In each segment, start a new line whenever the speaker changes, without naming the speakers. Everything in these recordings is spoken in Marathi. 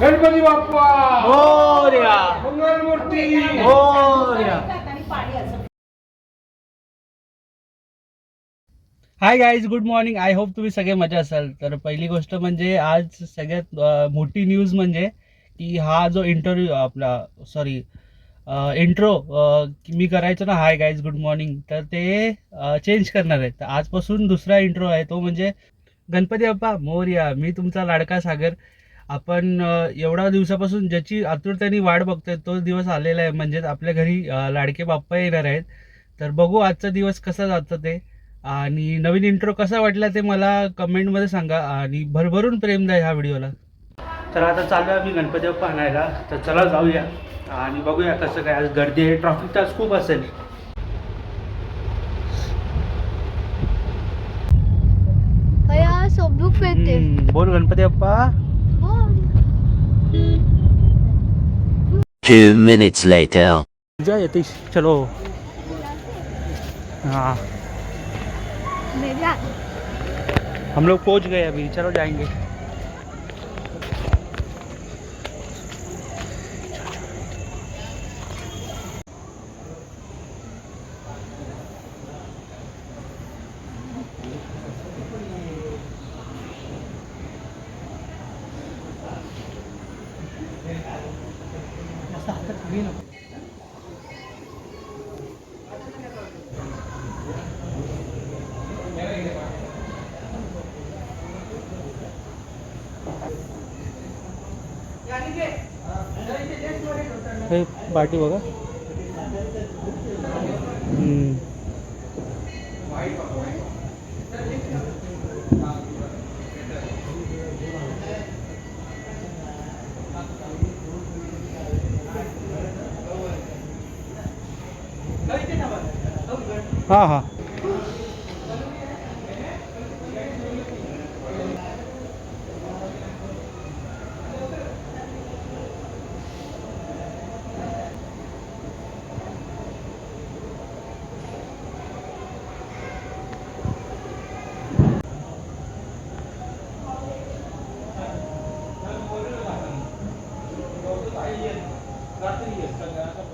गणपती बाप्पा!
मोरया
Mangalmurti!
Morya hi guys good morning I hope तुम्ही सगळे मजा असाल. तर पहिली गोष्ट म्हणजे आज सगळ्यात मोठी न्यूज म्हणजे की हा जो इंटरव्ह्यू आपला सॉरी इंट्रो मी करायचो ना हाय गाईज गुड मॉर्निंग तर ते चेंज करणार आहे तर आजपासून दुसरा इंट्रो आहे तो म्हणजे गणपती बाप्पा मोर्या मी तुमचा लाडका सागर. आपण एवढा एवढ्या दिवसापासून ज्याची आतुरतेने वाट बघतोय तो दिवस आलेला आहे. म्हणजेच आपल्या घरी लाडके बाप्पा येणार आहेत. तर बघू आजचा दिवस कसा जातं ते. आणि नवीन इंट्रो कसा वाटला ते मला कमेंटमध्ये सांगा. आणि भरभरून प्रेम द्या ह्या व्हिडिओला. तर आता चालू आहे मी गणपती बाप्पा आणायला. तर चला जाऊया. आणि बघूया कसं काय आज गर्दी आहे. ट्रॉफिक तर आज खूप असेल. हम्म, बोल Ganpati Bappa.
Two minutes later.
जय यतीश चलो. हाँ.
मेरा
हम लोग पहुंच गए अभी. चलो जाएंगे. हे पाठी बघा हम्म. हां हां
खाली बस खाली बस बाप्पा हो हो आधी. हळू हळू या मग या मग.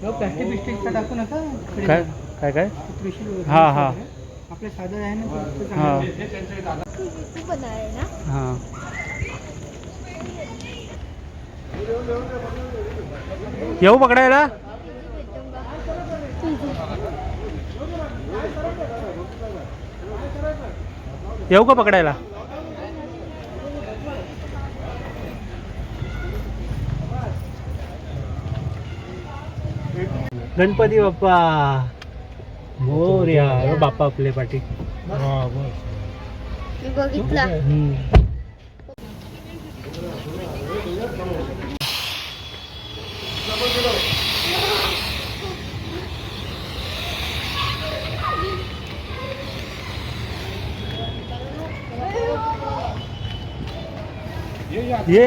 प्लास्टिक बिस्टिकचा टाकू नका.
काय काय काय? हा, हा.
आपले साधं आहे ना ते- ते
हा
हे त्यांचं हे दादा
तू पण आहे ना
हा येऊ पकडायला? येऊ का पकडायला? गणपती बाप्पा. मोरया. बाप्पा आपले पाठी.
बघितला.
हम्म.
ये या
ये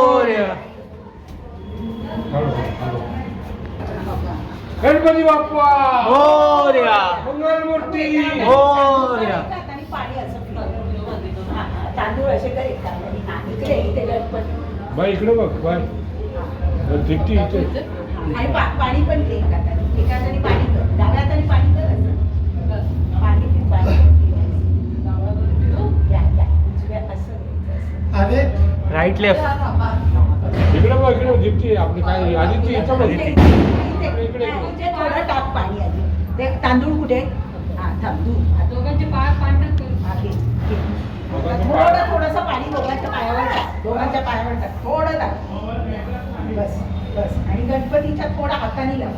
गणपती बाप्पा!
मोरया!
मंगलमूर्ती!
मोरया!
तांदूळ असे. हा, इकडे इथे गणपती
बाई. इकडे बघ बाय इथे.
आणि पाणी पण दे एका हाताने. एका हाताने पाणी कर डाव्या हाताने पाणी कर असं पाणी पाणी.
राईट लेफ्ट
इकडे बघ इकडे आपली काय आदिती इथं बघ.
इथे थोडं टाक पाणी आधी ते तांदूळ कुठे? हा थांब तू. दोघांचे पाय थोडं थोडंसं पाणी दोघांच्या पायावर टाक. दोघांच्या पायावर टाक. थोडं टाक. बस बस. आणि गणपतीच्या थोडा हाताने लाव.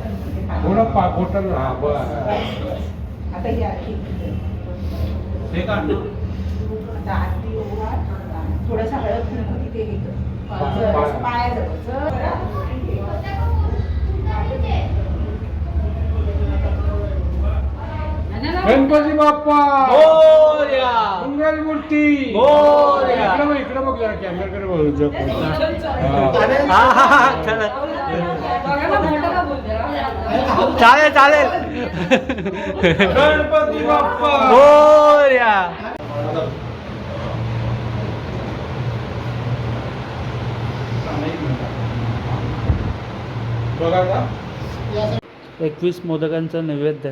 थोडं पा बोटल हा बस.
आता या. आता आरती. थोडंसं हळद तिथे. जरासं पायाजवळ.
गणपती बाप्पा!
मोरया
मंगलमूर्ती!
मोरया.
इकडे बघ इकडे बघ जरा कॅमेराकडे बघ जरा.
चला चालेल चालेल.
गणपती बाप्पा!
मोरया
बघा.
एकवीस मोदकांचं नैवेद्य.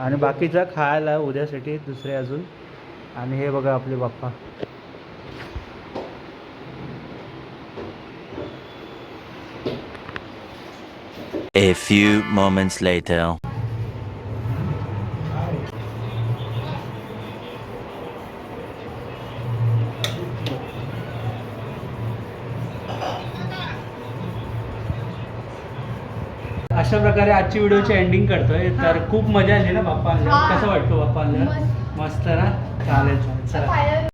आणि बाकीचं खायला उद्यासाठी दुसरे अजून आणि हे बघा आपले बाप्पा
A few moments later.
अशा प्रकारे आजची व्हिडिओची एंडिंग करतोय. तर खूप मजा आली ना बाप्पा. कसं वाटतं बाप्पा
मस्त.
ना? चालेल चालेल. चला.